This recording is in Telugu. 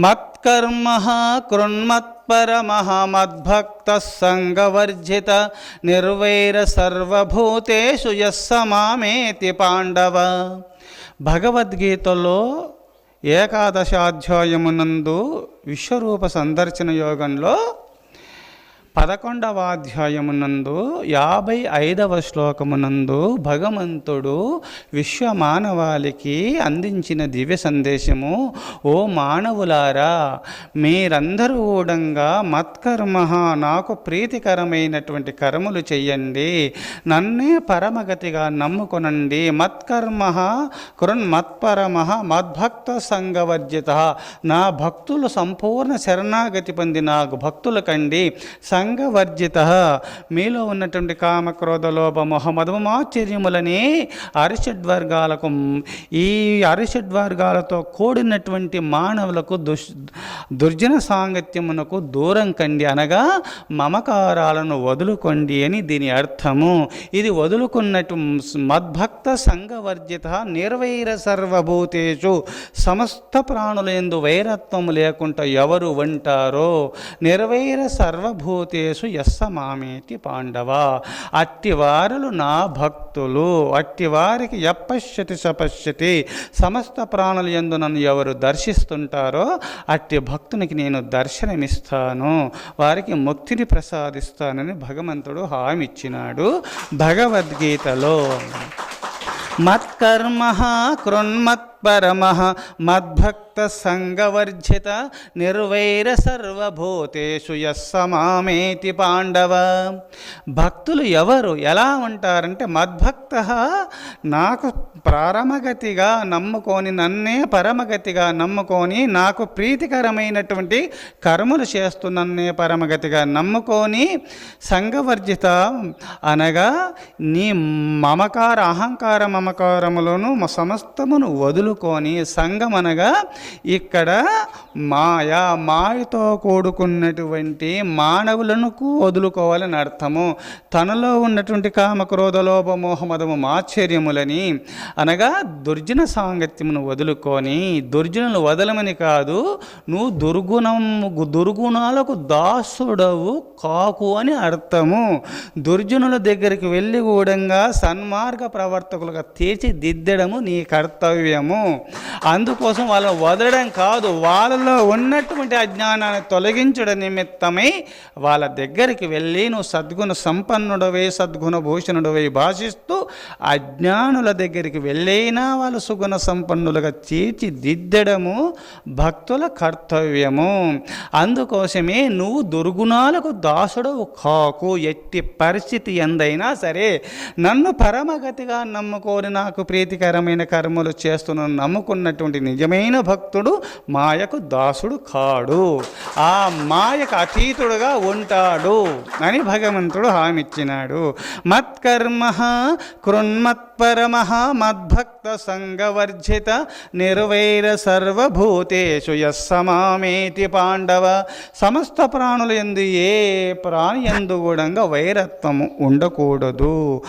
మత్కర్మ కృణ్మత్పరమహమద్భక్త సంగవర్జిత నిర్వైర సర్వభూతేషు యస్స మామేతి పాండవ భగవద్గీతలో ఏకాదశాధ్యాయమునందు విశ్వరూప సందర్శన యోగంలో పదకొండవ అధ్యాయమునందు యాభై ఐదవ శ్లోకమునందు భగవంతుడు విశ్వ మానవాళికి అందించిన దివ్య సందేశము ఓ మానవులారా మీరందరూ కూడంగా మత్కర్మ నాకు ప్రీతికరమైనటువంటి కర్మలు చెయ్యండి. నన్నే పరమగతిగా నమ్ముకొనండి. మత్కర్మ కృన్ మత్పరమ మద్భక్త సంగవర్జిత నా భక్తులు సంపూర్ణ శరణాగతి పొంది నాకు భక్తుల కండి. సంఘవర్జిత. మీలో ఉన్నటువంటి కామ క్రోధ లోభ మొహమదము ఆశ్చర్యములని అరిషడ్వర్గాలకు ఈ అరిషడ్వర్గాలతో కూడినటువంటి మానవులకు దుష్ దుర్జన సాంగత్యమునకు దూరం కండి అనగా మమకారాలను వదులుకోండి అని దీని అర్థము. ఇది వదులుకున్నట్టు మద్భక్త సంఘవర్జిత నిర్వైర సర్వభూతేషు సమస్త ప్రాణులందు వైరత్వం వైరత్వము లేకుండా ఎవరు ఉంటారో నిర్వైర సర్వభూతేషు ఎస్స మామేతి పాండవ. అట్టివారులు నా భక్తులు అట్టివారికి ఎప్పశ్యతి సపశ్యతి సమస్త ప్రాణులు ఎందు నన్ను ఎవరు దర్శిస్తుంటారో అట్టి భక్తునికి నేను దర్శనమిస్తాను. వారికి ముక్తిని ప్రసాదిస్తానని భగవంతుడు హామీ ఇచ్చినాడు భగవద్గీతలో మత్కర్మ కృన్మత్పరమ మద్భక్తి భక్తసంగవర్జిత నిర్వైర సర్వభూతేషు యస్స పాండవ. భక్తులు ఎవరు? ఎలా ఉంటారంటే మద్భక్త నాకు ప్రారమగతిగా నమ్ముకొని నన్నే పరమగతిగా నమ్ముకొని నాకు ప్రీతికరమైనటువంటి కర్మలు చేస్తున్నన్నే నన్నే పరమగతిగా నమ్ముకొని సంఘవర్జిత అనగా నీ మమకార అహంకార మమకారములను సమస్తమును వదులుకొని సంఘం అనగా ఇక్కడ మాయ మాయతో కూడుకున్నటువంటి మానవులను వదులుకోవాలని అర్థము. తనలో ఉన్నటువంటి కామక్రోధ లోభ మోహమదము ఆశ్చర్యములని అనగా దుర్జన సాంగత్యమును వదులుకొని దుర్జనులు వదలమని కాదు నువ్వు దుర్గుణం దుర్గుణాలకు దాసుడవు కాకు అని అర్థము. దుర్జనుల దగ్గరికి వెళ్ళి కూడంగా సన్మార్గ ప్రవర్తకులుగా తీర్చిదిద్దడము నీ కర్తవ్యము. అందుకోసం వాళ్ళని వదలడం కాదు వాళ్ళలో ఉన్నటువంటి అజ్ఞానాన్ని తొలగించడం నిమిత్తమై వాళ్ళ దగ్గరికి వెళ్ళి నువ్వు సద్గుణ సంపన్నుడవై సద్గుణ భూషణుడవై భాషిస్తూ అజ్ఞానుల దగ్గరికి వెళ్ళైనా వాళ్ళు సుగుణ సంపన్నులుగా తీర్చిదిద్దడము భక్తుల కర్తవ్యము. అందుకోసమే నువ్వు దుర్గుణాలకు దాసుడవు కాకు ఎట్టి పరిస్థితి ఎందైనా సరే. నన్ను పరమగతిగా నమ్ముకొని నాకు ప్రీతికరమైన కర్మలు చేస్తున్నాను ఉన్నటువంటి నిజమైన భక్తుడు మాయకు దాసుడు కాడు. ఆ మాయకు అతీతుడుగా ఉంటాడు అని భగవంతుడు హామిచ్చినాడు. మత్కర్మ కృన్మత్పరమ మద్భక్త సంగవర్జిత నిర్వైర సర్వభూతేషు యస్సమామేతి పాండవ. సమస్త ప్రాణులు ఎందు ఏ ప్రాణి ఎందు కూడా వైరత్వము ఉండకూడదు.